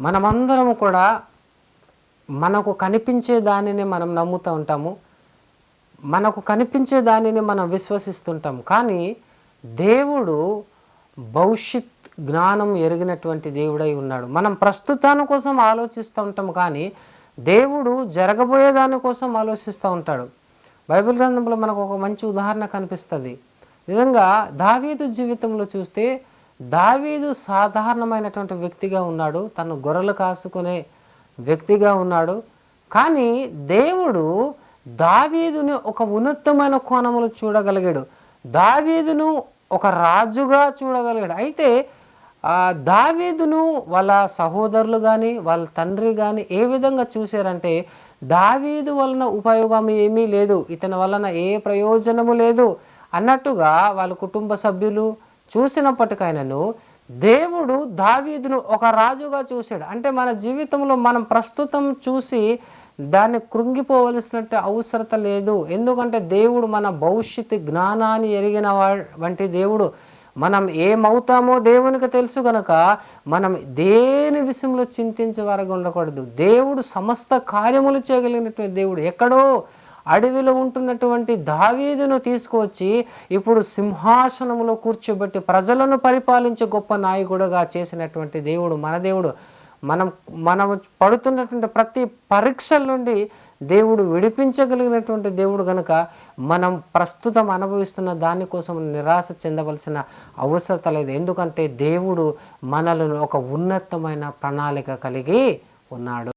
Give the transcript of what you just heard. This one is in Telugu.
మనమందరం కూడా మనకు కనిపించే దానిని మనం నమ్ముతూ ఉంటాము. మనకు కనిపించే దానిని మనం విశ్వసిస్తుంటాం కానీ దేవుడు భవిష్యత్ జ్ఞానం ఎరిగినటువంటి దేవుడై ఉన్నాడు. మనం ప్రస్తుతాని కోసం ఆలోచిస్తూ ఉంటాం కానీ దేవుడు జరగబోయే దాని కోసం ఆలోచిస్తూ ఉంటాడు. బైబిల్ గ్రంథంలో మనకు ఒక మంచి ఉదాహరణ కనిపిస్తుంది. నిజంగా దావీదు జీవితంలో చూస్తే దావీదు సాధారణమైనటువంటి వ్యక్తిగా ఉన్నాడు. తను గొర్రెలు కాసుకునే వ్యక్తిగా ఉన్నాడు. కానీ దేవుడు దావీదుని ఒక ఉన్నతమైన కోణములు చూడగలిగాడు. దావీదును ఒక రాజుగా చూడగలిగాడు. అయితే దావీదును వాళ్ళ సహోదరులు కానీ వాళ్ళ తండ్రి కానీ ఏ విధంగా చూశారంటే దావీదు వలన ఉపయోగం ఏమీ లేదు. ఇతని వలన ఏ ప్రయోజనము లేదు అన్నట్టుగా వాళ్ళ కుటుంబ సభ్యులు చూసినప్పటికైనాను దేవుడు దావీదును ఒక రాజుగా చూశాడు. అంటే మన జీవితంలో మనం ప్రస్తుతం చూసి దాన్ని కృంగిపోవలసినట్టు అవసరత లేదు. ఎందుకంటే దేవుడు మన భవిష్యత్తు జ్ఞానాన్ని ఎరిగిన వంటి దేవుడు. మనం ఏమవుతామో దేవునికి తెలుసు గనక మనం దేని విషయంలో చింతించే వరకు ఉండకూడదు. దేవుడు సమస్త కార్యములు చేయగలిగినటువంటి దేవుడు ఎక్కడో అడవిలో ఉంటున్నటువంటి దావీదును తీసుకువచ్చి ఇప్పుడు సింహాసనములో కూర్చోబెట్టి ప్రజలను పరిపాలించే గొప్ప నాయకుడుగా చేసినటువంటి దేవుడు మన దేవుడు. మనం మనం పడుతున్నటువంటి ప్రతి పరీక్షల నుండి దేవుడు విడిపించగలిగినటువంటి దేవుడు కనుక మనం ప్రస్తుతం అనుభవిస్తున్న దానికోసం నిరాశ చెందవలసిన అవసరత లేదు. ఎందుకంటే దేవుడు మనలను ఒక ఉన్నతమైన ప్రణాళిక కలిగి ఉన్నాడు.